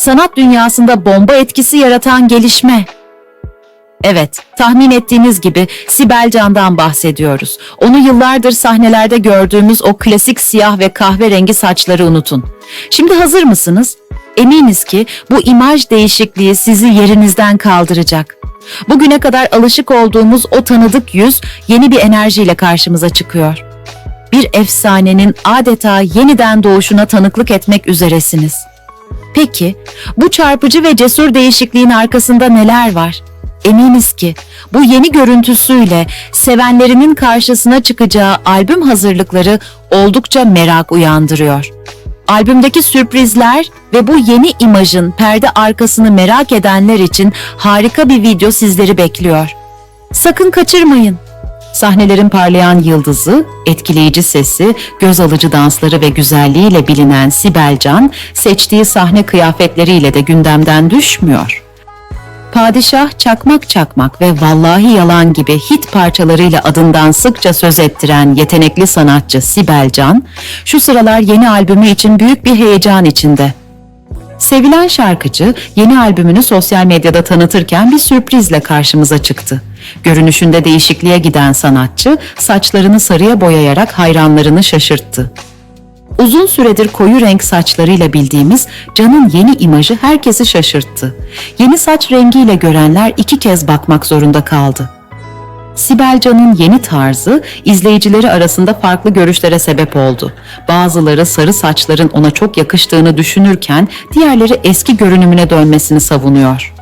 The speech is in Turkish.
sanat dünyasında bomba etkisi yaratan gelişme. Evet, tahmin ettiğiniz gibi Sibel Can'dan bahsediyoruz. Onu yıllardır sahnelerde gördüğümüz o klasik siyah ve kahverengi saçları unutun. Şimdi hazır mısınız? Eminiz ki bu imaj değişikliği sizi yerinizden kaldıracak. Bugüne kadar alışık olduğumuz o tanıdık yüz yeni bir enerjiyle karşımıza çıkıyor. Bir efsanenin adeta yeniden doğuşuna tanıklık etmek üzeresiniz. Peki, bu çarpıcı ve cesur değişikliğin arkasında neler var? Eminiz ki bu yeni görüntüsüyle sevenlerinin karşısına çıkacağı albüm hazırlıkları oldukça merak uyandırıyor. Albümdeki sürprizler ve bu yeni imajın perde arkasını merak edenler için harika bir video sizleri bekliyor. Sakın kaçırmayın. Sahnelerin parlayan yıldızı, etkileyici sesi, göz alıcı dansları ve güzelliğiyle bilinen Sibel Can, seçtiği sahne kıyafetleriyle de gündemden düşmüyor. Padişah Çakmak Çakmak ve Vallahi Yalan gibi hit parçalarıyla adından sıkça söz ettiren yetenekli sanatçı Sibel Can, şu sıralar yeni albümü için büyük bir heyecan içinde. Sevilen şarkıcı yeni albümünü sosyal medyada tanıtırken bir sürprizle karşımıza çıktı. Görünüşünde değişikliğe giden sanatçı saçlarını sarıya boyayarak hayranlarını şaşırttı. Uzun süredir koyu renk saçlarıyla bildiğimiz Can'ın yeni imajı herkesi şaşırttı. Yeni saç rengiyle görenler iki kez bakmak zorunda kaldı. Sibel Can'ın yeni tarzı izleyicileri arasında farklı görüşlere sebep oldu. Bazıları sarı saçların ona çok yakıştığını düşünürken diğerleri eski görünümüne dönmesini savunuyor.